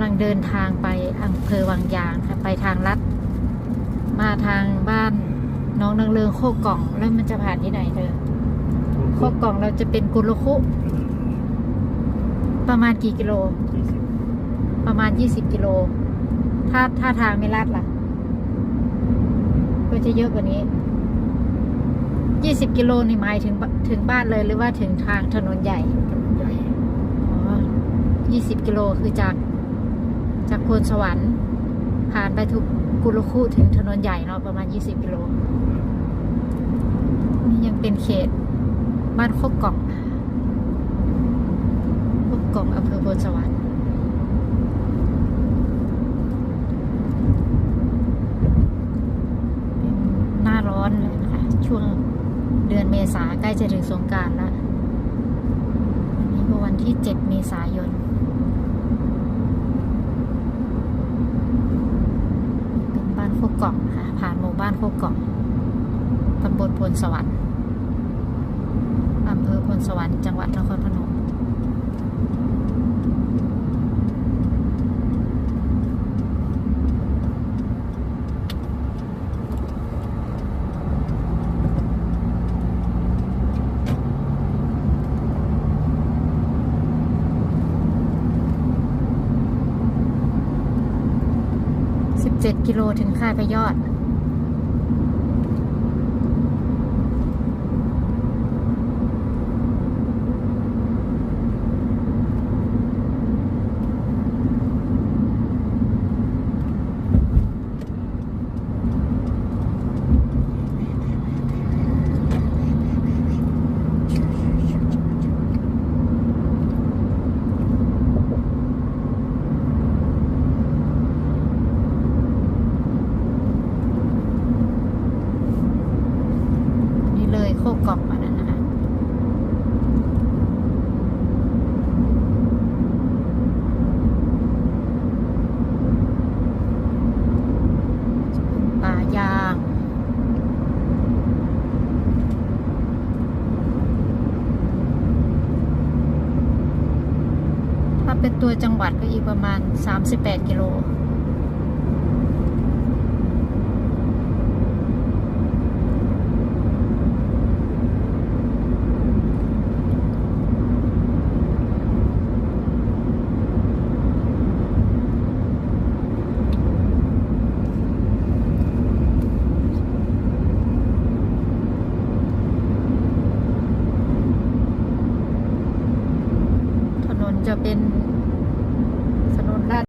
กำลังเดินทางไปอำเภอวังยางค่ะไปทางลัด มาทางบ้านน้องนางเลืองโคกกล่อง แล้วมันจะผ่านที่ไหนเธอโคกกล่องเราจะเป็นกุลคุ ประมาณกี่กิโล ประมาณยี่สิบกิโล ถ้าถ้าทางไม่ลัดล่ะ ก็จะเยอะกว่านี้ยี่สิบกิโลนี่หมายถึงบถึงบ้านเลยหรือว่าถึงทางถนนใหญ่ใหญ่อ๋อยี่สิบกิโลคือจาก จากพลสวรรค์ผ่านไปทุกกุลคุถึงถนนใหญ่เนาะประมาณยี่สิบกิโลนี่ยังเป็นเขตบ้านโคกกล่องโคกกล่องอำเภอพลสวรรค์เป็นหน้าร้อนเลยนะคะ ช่วงเดือนเมษาใกล้จะถึงสงการแล้ว วันนี้ก็วันที่ 7 เมษายน เป็นบ้าน โคกกล่องค่ะ ผ่านหมู่บ้านโคกกล่องตำบลพลสวรรค์อำเภอพลสวรรค์จังหวัดนครพนม 7กิโลถึงค่ายพยอด นี่เลยโคกกล่องมานั้นนะคะ ป่ายาง ถ้า เป็นตัวจังหวัดก็อีกประมาณ 38 กิโล จะเป็น